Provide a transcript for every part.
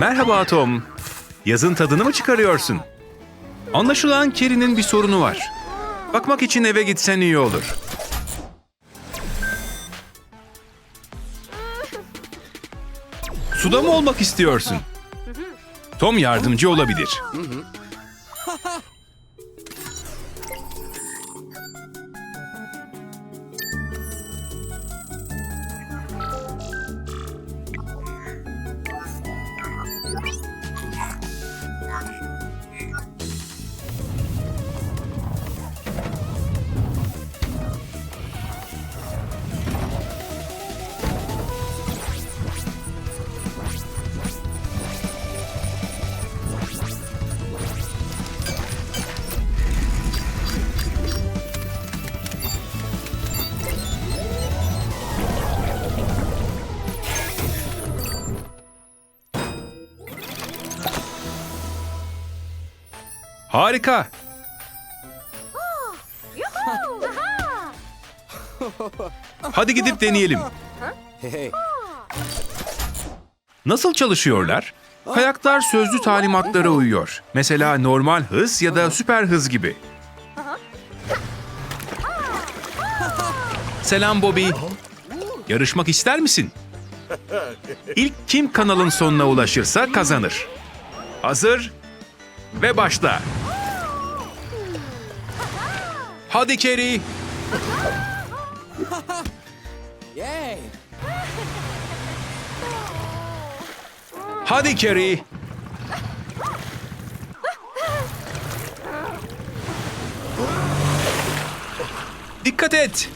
Merhaba Tom. Yazın tadını mı çıkarıyorsun? Anlaşılan Kerry'nin bir sorunu var. Bakmak için eve gitsen iyi olur. Suda mı olmak istiyorsun? Tom yardımcı olabilir. Harika. Hadi gidip deneyelim. Nasıl çalışıyorlar? Kayaklar sözlü talimatlara uyuyor. Mesela normal hız ya da süper hız gibi. Selam Bobby. Yarışmak ister misin? İlk kim kanalın sonuna ulaşırsa kazanır. Hazır ve başla. Hadi Kerry. yay! Hadi Kerry. Dikkat et.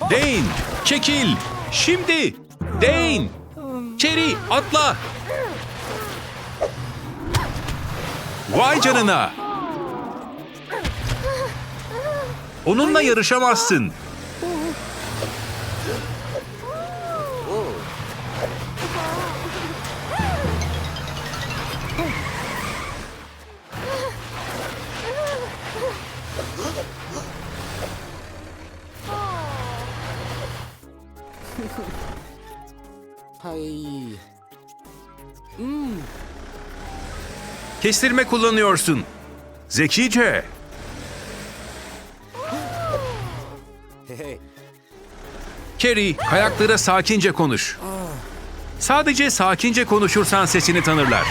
Dane, çekil. Şimdi. Dane. Kerry, atla. Vay canına. Onunla yarışamazsın. Kestirme kullanıyorsun. Zekice. Kerry, kayaklara sakince konuş. Sadece sakince konuşursan sesini tanırlar.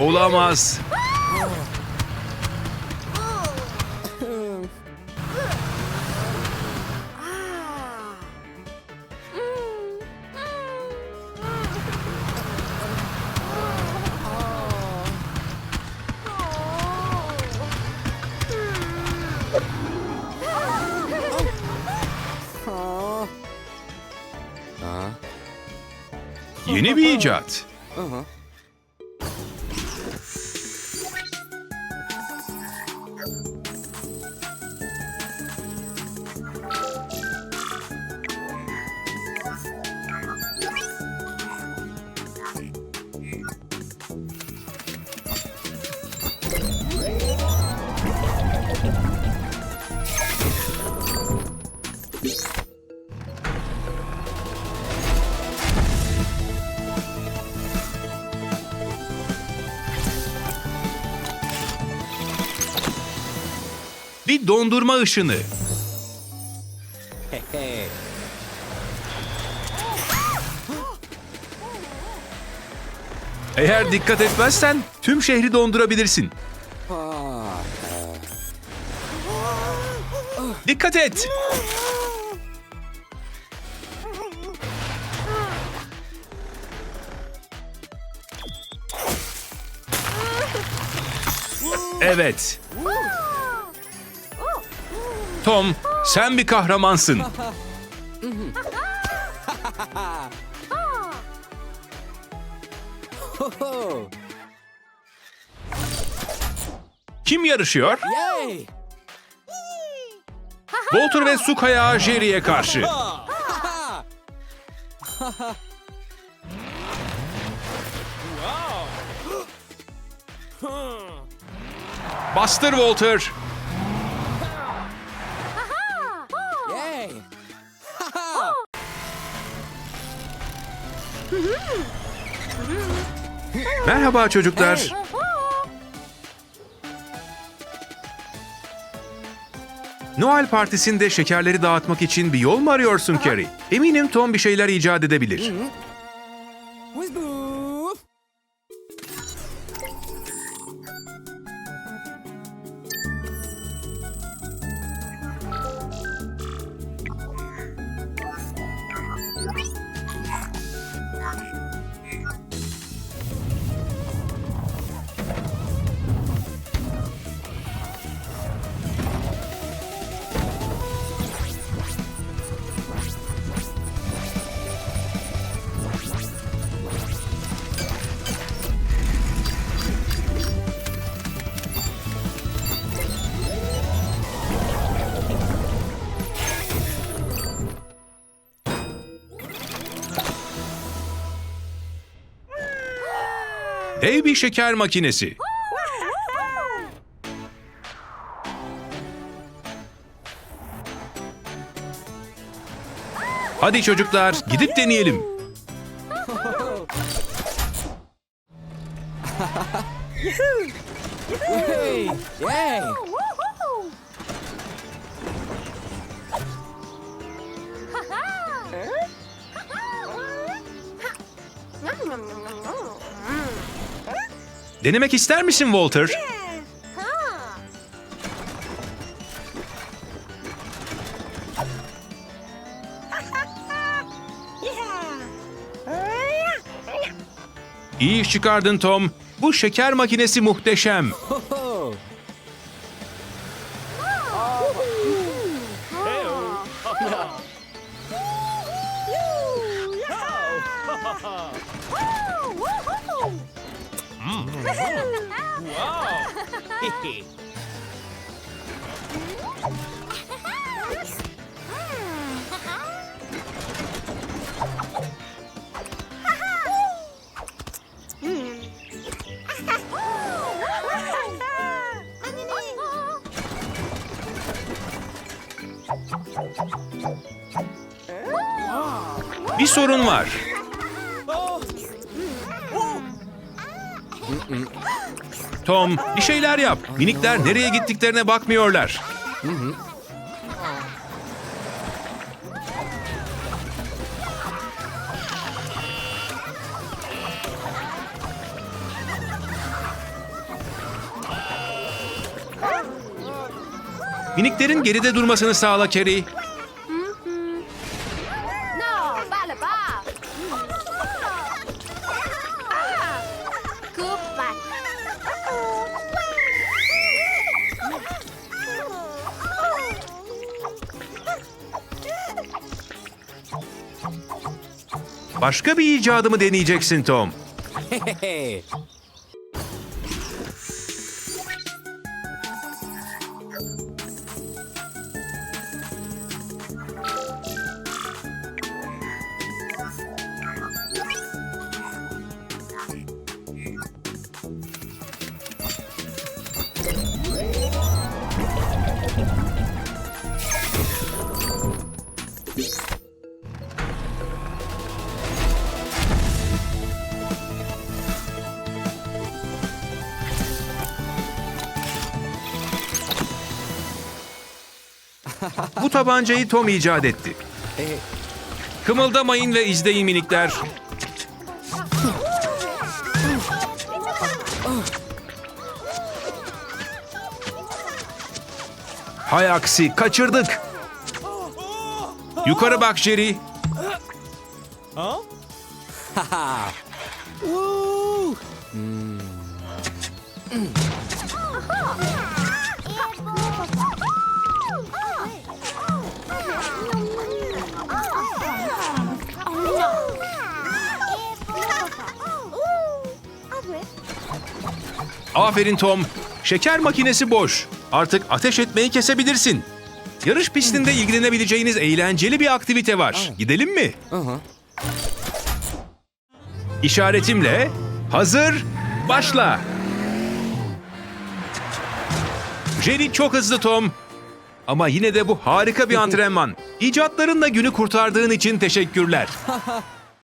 Olamaz. Yeni bir icat. Bir dondurma ışını. Eğer dikkat etmezsen tüm şehri dondurabilirsin. Dikkat et. Evet. Tom, sen bir kahramansın. Kim yarışıyor? Walter ve su kayağı Jerry'e karşı. Bastır Walter. Merhaba çocuklar. Noel partisinde şekerleri dağıtmak için bir yol mu arıyorsun Carrie? Eminim Tom bir şeyler icat edebilir. Dev bir şeker makinesi. Hadi çocuklar gidip deneyelim. Hey. Yay. Denemek ister misin Walter? İyi iş çıkardın Tom. Bu şeker makinesi muhteşem. Bir sorun var. Tom, bir şeyler yap. Minikler nereye gittiklerine bakmıyorlar. Miniklerin geride durmasını sağla Carrie. Başka bir icadımı deneyeceksin Tom. Bu tabancayı Tom icat etti. Kımıldamayın ve izleyin minikler. Hay aksi kaçırdık. Yukarı bak Jerry. Aferin Tom. Şeker makinesi boş. Artık ateş etmeyi kesebilirsin. Yarış pistinde ilgilenebileceğiniz eğlenceli bir aktivite var. Gidelim mi? İşaretimle hazır, başla. Jerry çok hızlı Tom. Ama yine de bu harika bir antrenman. İcatlarınla günü kurtardığın için teşekkürler.